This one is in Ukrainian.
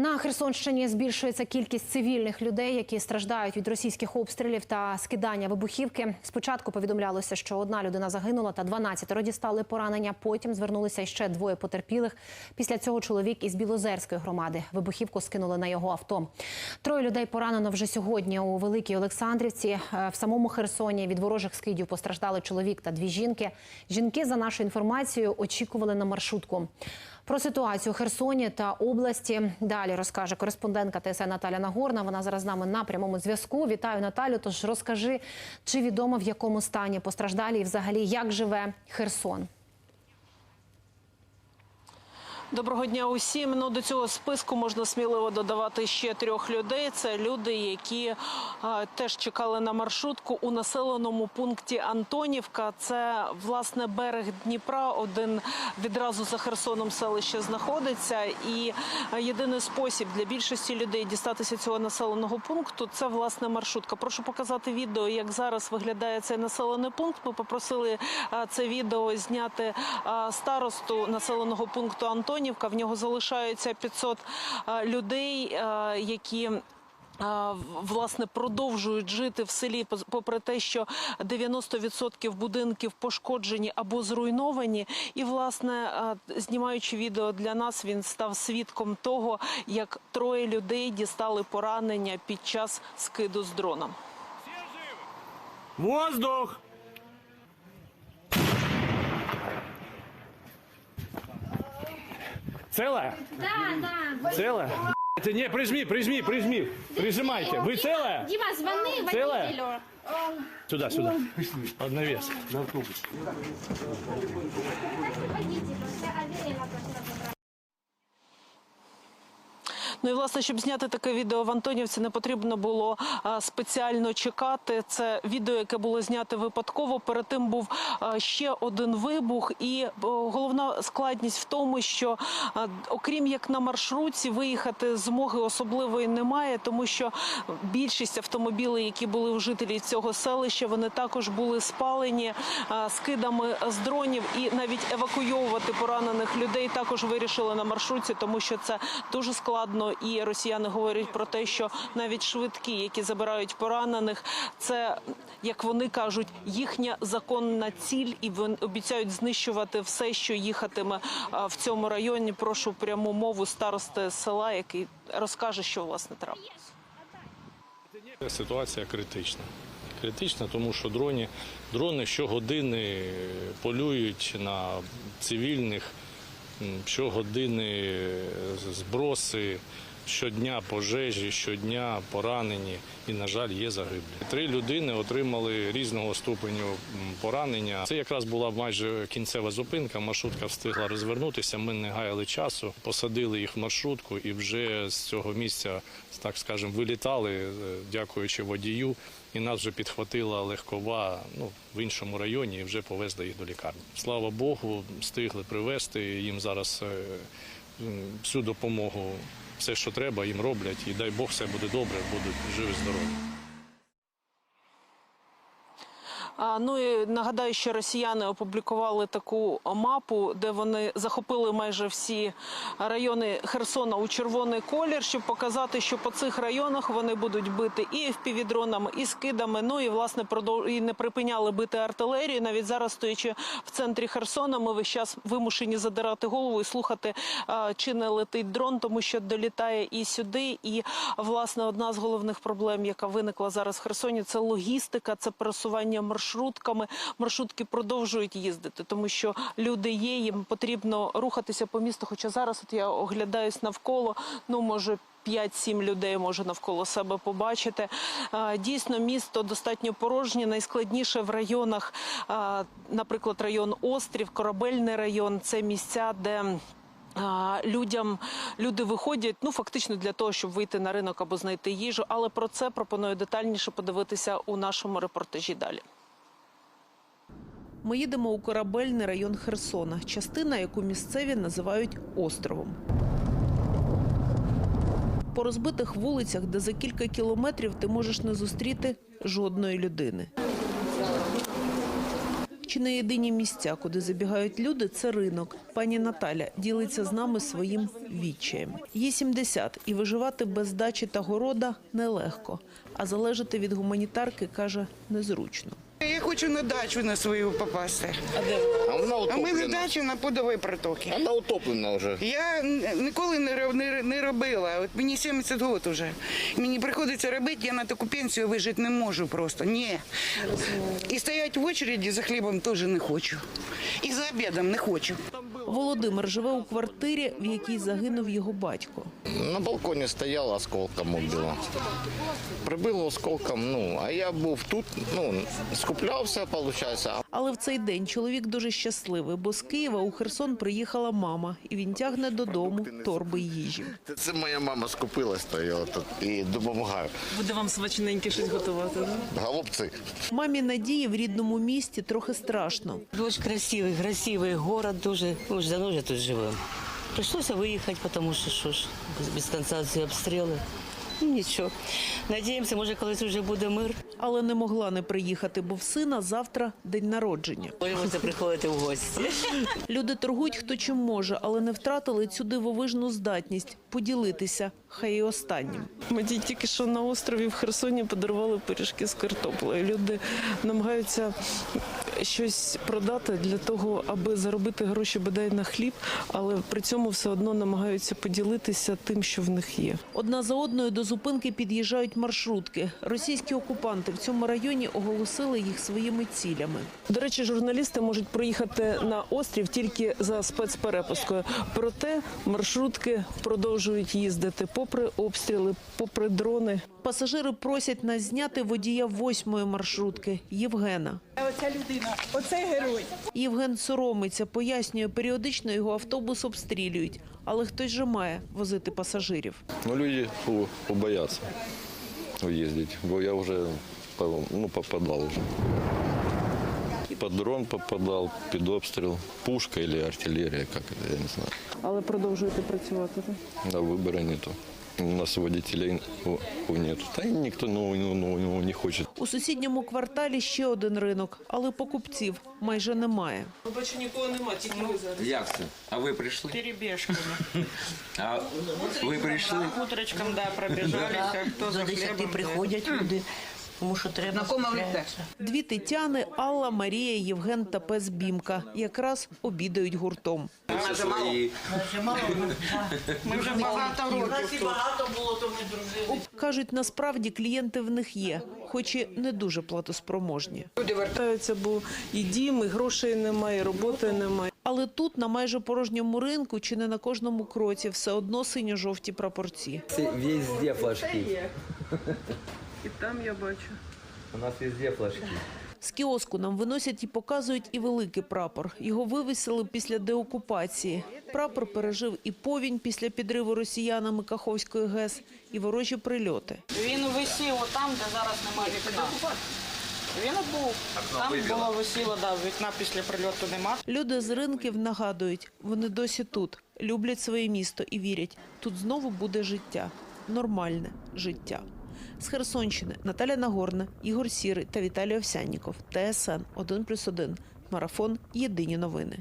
На Херсонщині збільшується кількість цивільних людей, які страждають від російських обстрілів та скидання вибухівки. Спочатку повідомлялося, що одна людина загинула та 12 дістали поранення. Потім звернулися ще двоє потерпілих. Після цього чоловік із Білозерської громади вибухівку скинули на його авто. Троє людей поранено вже сьогодні у Великій Олександрівці. Е, В самому Херсоні від ворожих скидів постраждали чоловік та дві жінки. Жінки, за нашою інформацією, очікували на маршрутку. Про ситуацію у Херсоні та області далі розкаже кореспондентка ТСН Наталя Нагорна. Вона зараз з нами на прямому зв'язку. Вітаю Наталю. Тож розкажи, чи відомо в якому стані постраждалі і взагалі як живе Херсон. Доброго дня усім. Ну до цього списку можна сміливо додавати ще трьох людей. Це люди, які а, теж чекали на маршрутку у населеному пункті Антонівка. Це власне берег Дніпра. Один відразу за Херсоном селище знаходиться. І а, єдиний спосіб для більшості людей дістатися цього населеного пункту це власне маршрутка. Прошу показати відео, як зараз виглядає цей населений пункт. Ми попросили а, це відео зняти а, старосту населеного пункту Антонівка. В нього залишаються 500 людей, які Власне, продовжують жити в селі, попри те, що 90% будинків пошкоджені або зруйновані. І, власне, знімаючи відео для нас, він став свідком того, як троє людей дістали поранення під час скиду з дрона. Воздух! Целая? Да, да. Целая? Это не, прижми, прижми, прижми. Прижимайте. Вы целая? Дима, звони Целая? водителю. Сюда, сюда. Одновес. На автобус. Водителю. Я. Ну і власне, щоб зняти таке відео в Антонівці, не потрібно було спеціально чекати. Це відео, яке було знято випадково. Перед тим був ще один вибух, і головна складність в тому, що окрім як на маршрутці, виїхати змоги особливої немає, тому що більшість автомобілів, які були у жителів цього селища, вони також були спалені скидами з дронів, і навіть евакуйовувати поранених людей також вирішили на маршрутці, тому що це дуже складно. І росіяни говорять про те, що навіть швидкі, які забирають поранених, це як вони кажуть, їхня законна ціль, і вони обіцяють знищувати все, що їхатиме в цьому районі. Прошу пряму мову старости села, який розкаже, що власне трапилось. Ситуація критична. Критична, тому що дроні, дрони щогодини полюють на цивільних, щогодини зброси, щодня пожежі, щодня поранені і, на жаль, є загиблі. Три людини отримали різного ступеню поранення. Це якраз була майже кінцева зупинка. Маршрутка встигла розвернутися. Ми не гаяли часу, посадили їх в маршрутку і вже з цього місця, так скажемо, вилітали, е, дякуючи водію. І нас вже підхватила легкова ну, в іншому районі і вже повезли їх до лікарні. Слава Богу, встигли привезти. Їм зараз е, всю допомогу, все, що треба, їм роблять. І дай Бог, все буде добре, будуть живі, здорові. А, ну і нагадаю, що росіяни опублікували таку мапу, де вони захопили майже всі райони Херсона у червоний колір, щоб показати, що по цих районах вони будуть бити і впівдронами, і скидами. Ну і власне продов... і не припиняли бити артилерію. Навіть зараз, стоячи в центрі Херсона, ми весь час вимушені задирати голову і слухати, чи не летить дрон, тому що долітає і сюди. І власне одна з головних проблем, яка виникла зараз в Херсоні, це логістика, це пересування маршрутками. Маршрутки продовжують їздити, тому що люди є, їм потрібно рухатися по місту. Хоча зараз от я оглядаюсь навколо, ну може. 5-7 людей може навколо себе побачити. Дійсно, місто достатньо порожнє. Найскладніше в районах, наприклад, район Острів, Корабельний район це місця, де Людям люди виходять ну фактично для того, щоб вийти на ринок або знайти їжу. Але про це пропоную детальніше подивитися у нашому репортажі далі. Ми їдемо у корабельний район Херсона, частина, яку місцеві називають островом. По розбитих вулицях, де за кілька кілометрів ти можеш не зустріти жодної людини. Чи не єдині місця, куди забігають люди, це ринок. Пані Наталя ділиться з нами своїм відчаєм. Їй 70, і виживати без дачі та города нелегко. А залежати від гуманітарки, каже, незручно. Я хочу на дачу на свою попасти. А вона А в мене утоплена. дача на подовій протоки. Вона утоплена вже. Я н- ніколи не, не, не робила. От мені 70 років вже. Мені приходиться робити, я на таку пенсію вижити не можу просто. Ні. І стояти в очереді за хлібом теж не хочу. І за обідом не хочу. Володимир живе у квартирі, в якій загинув його батько. На балконі стояла, осколком убила. Прибило осколком, ну, а я був тут, ну, скуплявся, виходить. Але в цей день чоловік дуже щасливий, бо з Києва у Херсон приїхала мама, і він тягне додому торби їжі. Це моя мама скупилась, стояла тут і допомагаю. Буде вам смачненьке щось готувати. Голубці. Мамі Надії в рідному місті трохи страшно. Очень красивый, красивый город дуже. Мы уже давно уже тут живем. Пришлось выехать, потому что что ж, без, без конца ці обстріли. Ну, нічого. Надіємося, може, колись вже буде мир. Але не могла не приїхати, бо в сина завтра день народження. Боїмося приходити в гості. Люди торгують хто чим може, але не втратили цю дивовижну здатність поділитися, хай і останнім. Ми ті- тільки що на острові в Херсоні подарували пиріжки з картоплею. Люди намагаються щось продати для того, аби заробити гроші бодай на хліб, але при цьому все одно намагаються поділитися тим, що в них є. Одна за одною до зупинки під'їжджають маршрутки. Російські окупанти в цьому районі оголосили їх своїми цілями. До речі, журналісти можуть проїхати на острів тільки за спецперепускою. Проте маршрутки продовжують їздити попри обстріли, попри дрони. Пасажири просять нас зняти водія восьмої маршрутки Євгена. Оця людина, оцей герой. Євген соромиться, пояснює, періодично його автобус обстрілюють, але хтось же має возити пасажирів. Ну, люди побоятся уездить, бо я уже по- ну, попадал уже. Под дрон попадал, під обстріл, пушка или артиллерия, как это, я не знаю. Але продовжуєте працювати. На выбора нету. У нас водителей нет. Та нету. ніхто ну, ну, ну, ну, не хочет. У сусідньому кварталі ще один ринок, але покупців майже немає. Бачу, нікого немає, тільки ви зараз. Як це? А ви прийшли? Перебіжками. А ви прийшли? Утречком, да, пробіжалися. Хто за 10 приходять люди. Тому що треба. Дві Тетяни, Алла, Марія, Євген та пес Бімка якраз обідають гуртом. Ми вже багато років. багато було, то ми дружили. Кажуть, насправді клієнти в них є, хоч і не дуже платоспроможні. Люди вертаються, бо і дім, і грошей немає, і роботи немає. Але тут, на майже порожньому ринку, чи не на кожному кроці, все одно синьо-жовті прапорці. Везде флажки. І там я бачу. У нас везде флажки. З кіоску нам виносять і показують і великий прапор. Його вивісили після деокупації. Прапор пережив і повінь після підриву росіянами Каховської ГЕС, і ворожі прильоти. Він висів отам, де зараз немає вікна. Він був. Там було висіло, да, вікна після прильоту нема. Люди з ринків нагадують, вони досі тут, люблять своє місто і вірять, тут знову буде життя, нормальне життя. З Херсонщини Наталя Нагорна, Ігор Сірий та Віталій Овсянніков. ТСН 1+,1. Марафон. Єдині новини.